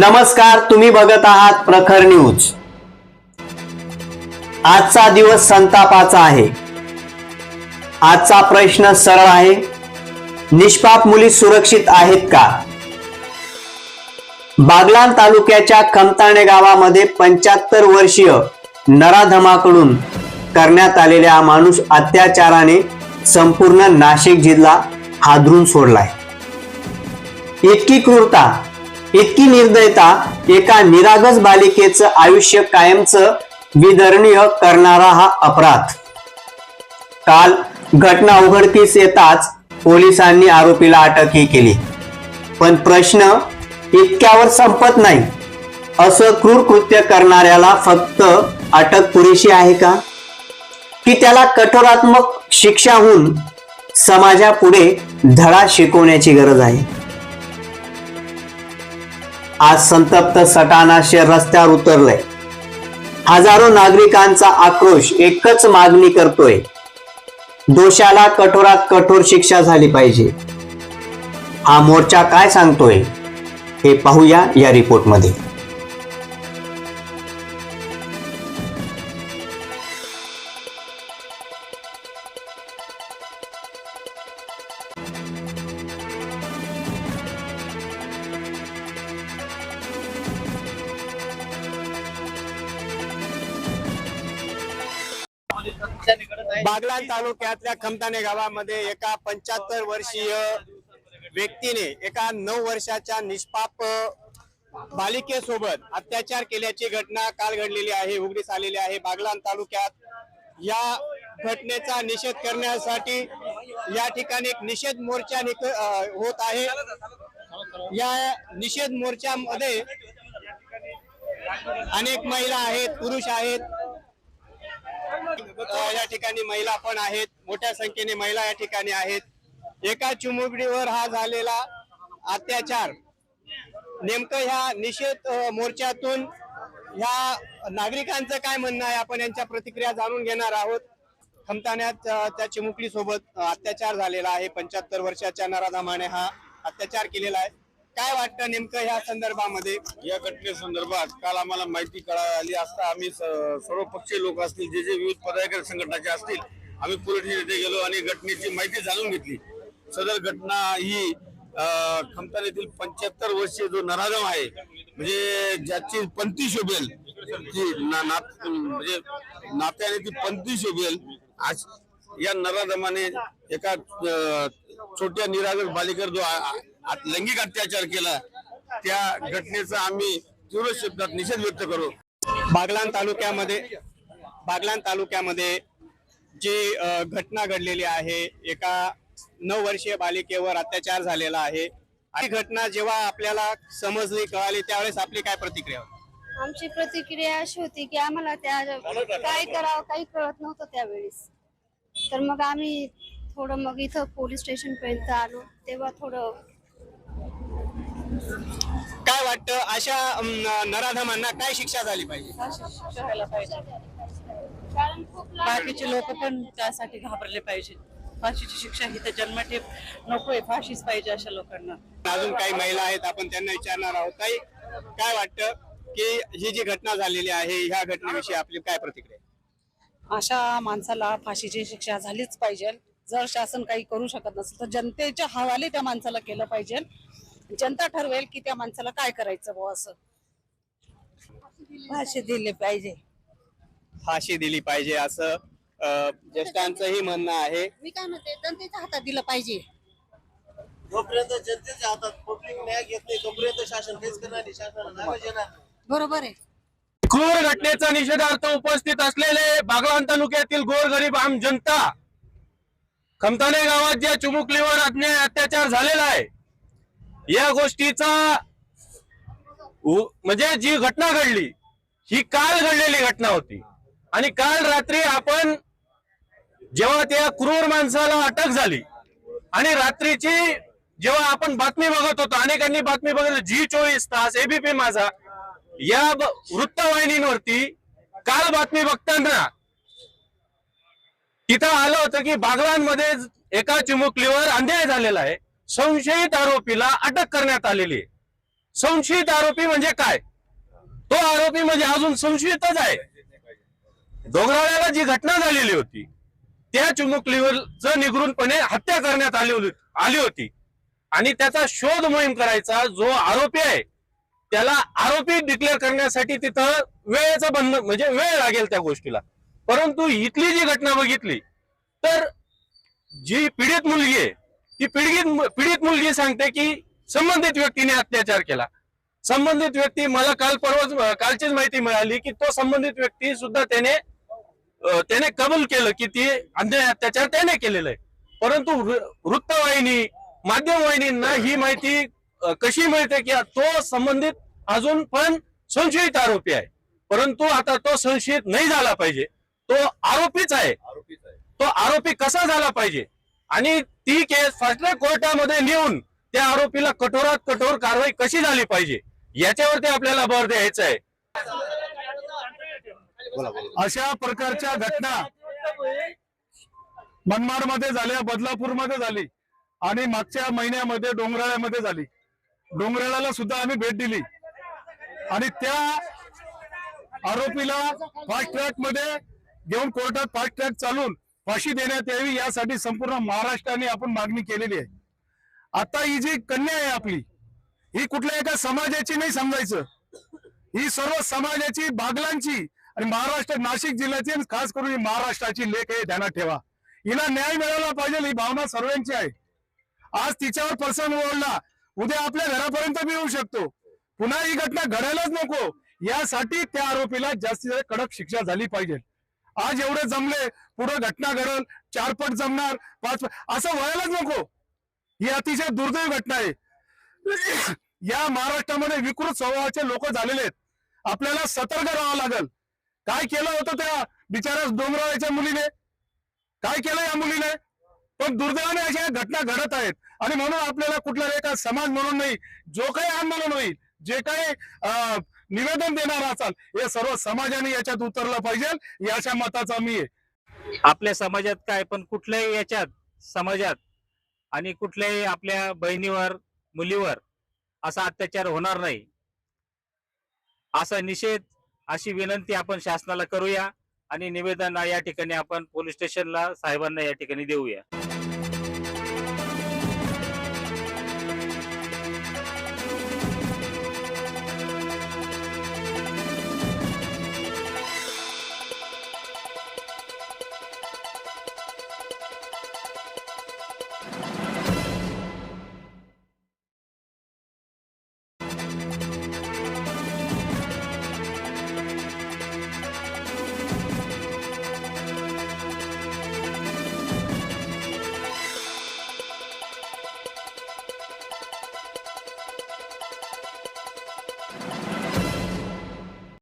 नमस्कार तुम्ही बघत आहात प्रखर न्यूज. आजचा दिवस संतापाचा आहे. आजचा प्रश्न सरळ आहे. निष्पाप मुली सुरक्षित आहेत का? बागलान तालुक्याच्या खमताणे गावामध्ये पंच्याहत्तर वर्षीय नराधमाकडून करण्यात आलेल्या माणूस अत्याचाराने संपूर्ण नाशिक जिल्हा हादरून सोडलाय. इतकी क्रूरता इतकी निर्दयता एका निरागस बालिकेचं आयुष्य कायमचं विदरणीय करणारा हा अपराध. काल घटना उघडकीस येताच पोलिसांनी आरोपीला अटकही केली. पण प्रश्न इतक्यावर संपत नाही. असं क्रूर कृत्य करणाऱ्याला फक्त अटक पुरेशी आहे का? की त्याला कठोरात्मक शिक्षा होऊन समाजापुढे धडा शिकवण्याची गरज आहे? आज संतप्त सटाणा शहर रस्त्यावर उतरलंय हजारो नागरिकांचा आक्रोश एकच मागणी करतोय. दोषाला कठोरात कठोर शिक्षा झाली पाहिजे. हा मोर्चा काय सांगतोय हे पाहूया या रिपोर्टमध्ये. बागलाण तालुक्यातल्या खमताने गावामध्ये एका पंच्याहत्तर वर्षीय व्यक्तीने एका नऊ वर्षाच्या निष्पाप बालिकेसोबत अत्याचार केल्याची घटना काल घडलेली आहे उघडीस आलेली आहे. बागलाण तालुक्यात या घटनेचा निषेध करण्यासाठी या ठिकाणी एक निषेध मोर्चा निक होत आहे. या निषेध मोर्चामध्ये अनेक महिला आहेत पुरुष आहेत. या ठिकाणी महिला पण आहेत. मोठ्या संख्येने महिला या ठिकाणी आहेत. एका चिमुकडीवर हा झालेला अत्याचार. नेमकं ह्या निषेध मोर्चातून ह्या नागरिकांचं काय म्हणणं आहे? आपण यांच्या प्रतिक्रिया जाणून घेणार आहोत. खमताण्यात त्या चिमुकडी सोबत अत्याचार झालेला आहे. पंच्याहत्तर वर्षाच्या नराधामाने हा अत्याचार केलेला आहे. काय वाटतं नेमकं ह्या संदर्भामध्ये? या घटनेसंदर्भात काल आम्हाला माहिती कळाली असता आम्ही स- सर्व पक्षीय लोक असतील जे जे विविध पदाधिकारी संघटनाचे असतील आम्ही पोलीस स्टेशन येथे गेलो आणि घटनेची माहिती जाणून घेतली. सदर घटना ही अं, खमतान येथील पंच्याहत्तर वर्षीय जो नराधम आहे म्हणजे ज्याची पंथी शोभेल जी ना- नात- म्हणजे नात्याने ती पंथी शोभेल आज या नराधमाने एका छोट्या निरागस बालिकेवर जो लैंगिक अत्याचार केला त्या घटनेचा आम्ही तीव्र शब्दात निषेध व्यक्त करू. बागलाण तालुक्यामध्ये बागलाण तालुक्यामध्ये जी घटना घडलेली आहे एका नऊ वर्षीय बालिकेवर अत्याचार झालेला आहे. ही घटना जेव्हा आपल्याला समजली कळाली त्यावेळेस आपली काय प्रतिक्रिया होती? आमची प्रतिक्रिया अशी होती की आम्हाला त्या काय करावं काही कळत नव्हतं त्यावेळेस. तर मग आम्ही थोडं मग इथं पोलीस स्टेशन पर्यंत आलो. तेव्हा थोडं काय वाटतं अशा नराधमांना काय शिक्षा झाली पाहिजे? पाहिजे? कारण खूप लहान बाकीचे लोक पण त्यासाठी घाबरले पाहिजे. फाशीची शिक्षा ही तर जन्मठेप नकोय फाशीच पाहिजे अशा लोकांना. अजून काही महिला आहेत आपण त्यांना विचारणार आहोत. ताई काय वाटतं की ही जी घटना झालेली आहे ह्या घटनेविषयी आपली काय प्रतिक्रिया? अशा माणसाला फाशीची शिक्षा झालीच पाहिजे. जर शासन काही करू शकत नसेल तर जनतेच्या हवाले त्या माणसाला केलं पाहिजे. जनता ठरवेल की त्या माणसाला काय करायचं बुवा असं. फाशी दिली पाहिजे. फाशी दिली पाहिजे असं ज्येष्ठांचंही म्हणणं आहे. मी काय म्हणते जनतेच्या हातात दिलं पाहिजे. जोपर्यंत जनतेच्या हातात पब्लिक न्याय घेत नाही तोपर्यंत शासन काहीच करणार येणार बरोबर आहे. क्रूर घटनेचा निषेधार्थ उपस्थित असलेले बागलान तालुक्यातील गोरगरीब आम जनता खमताने गावात ज्या चिमुकलीवर अन्याय अत्याचार झालेला आहे या गोष्टीचा म्हणजे जी घटना घडली ही काल घडलेली घटना होती. आणि काल रात्री आपण जेव्हा त्या क्रूर माणसाला अटक झाली आणि रात्रीची जेव्हा आपण बातमी बघत होतो अनेकांनी बातमी बघितली जी चोवीस तास एबीपी माझा या वृत्तवाहिनीवरती वृत्तवाहिनींवरती काल बातमी बघताना तिथं आलं होतं की बागलांमध्ये एका चिमुकलीवर अन्याय झालेला आहे. संशयित आरोपीला अटक करण्यात आलेली आहे. संशयित आरोपी म्हणजे काय? तो आरोपी म्हणजे अजून संशयितच आहे. डोंगराळ्याला जी घटना झालेली होती त्या चिमुकलीवरचं निगरूनपणे हत्या करण्यात आली होती आली होती. आणि त्याचा शोध मोहीम करायचा जो आरोपी आहे त्याला आरोपी डिक्लेअर करण्यासाठी तिथं वेळेचं बंधन म्हणजे वेळ लागेल त्या गोष्टीला. परंतु इथली जी घटना बघितली तर जी पीडित मुलगी आहे ती पीडित पीडित मुलगी सांगते की संबंधित व्यक्तीने अत्याचार केला. संबंधित व्यक्ती मला काल परवाच कालचीच माहिती मिळाली की तो संबंधित व्यक्ती सुद्धा त्याने त्याने कबूल केलं की ती अन्याय अत्याचार त्याने केलेला आहे. परंतु वृत्तवाहिनी माध्यमवाहिनींना ही माहिती कशी मिळते की तो संबंधित अजून पण संशयित आरोपी आहे. परंतु आता तो संशयित नाही झाला पाहिजे. तो आरोपीच आहे. तो आरोपी कसा झाला पाहिजे? आणि ती केस फास्ट ट्रॅक कोर्टामध्ये नेऊन त्या आरोपीला कठोरात कठोर कारवाई कशी झाली पाहिजे? याच्यावरती आपल्याला भर द्यायचा आहे. अशा प्रकारच्या घटना मनमाडमध्ये झाल्या बदलापूरमध्ये झाली आणि मागच्या महिन्यामध्ये डोंगराळ्यामध्ये झाली. डोंगराळाला सुद्धा आम्ही भेट दिली. आणि त्या आरोपीला फास्ट ट्रॅकमध्ये घेऊन कोर्टात फास्ट ट्रॅक चालून फाशी देण्यात यावी यासाठी संपूर्ण महाराष्ट्राने आपण मागणी केलेली आहे. आता ही जी कन्या आहे आपली ही कुठल्या एका समाजाची नाही समजायचं. ही सर्व समाजाची बागलांची आणि महाराष्ट्र नाशिक जिल्ह्याची आणि खास करून ही महाराष्ट्राची लेख आहे ध्यानात ठेवा. हिला न्याय मिळाला पाहिजे ही भावना सर्वांची आहे. आज तिच्यावर प्रसंग ओढला उद्या आपल्या घरापर्यंत बी येऊ शकतो. पुन्हा ही घटना घडायलाच नको. यासाठी त्या आरोपीला जास्तीत जास्त कडक शिक्षा झाली पाहिजे. आज एवढे जमले पुढे घटना घडल चारपट जमणार पाच असं व्हायलाच नको. ही अतिशय दुर्दैव घटना आहे. या महाराष्ट्रामध्ये विकृत स्वभावाचे लोक झालेले आहेत. आपल्याला सतर्क राहावं लागल. काय केलं होतं त्या बिचाऱ्या डोंगराळ्याच्या मुलीने? काय केलं या मुलीने? पण दुर्दैवाने अशा घटना घडत आहेत. आणि म्हणून आपल्याला कुठला एका समाज म्हणून नाही जो काही आंदोलन होईल जे काही निवेदन देणार असाल हे सर्व समाजाने याच्यात उतरलं पाहिजे. याच्या मताचा मी आहे. आपल्या समाजात काय पण कुठल्याही याच्यात समाजात आणि कुठल्याही आपल्या बहिणीवर मुलीवर असा अत्याचार होणार नाही. असा निषेध अशी विनंती आपण शासनाला करूया आणि निवेदन या ठिकाणी आपण पोलीस स्टेशनला साहेबांना या ठिकाणी देऊया.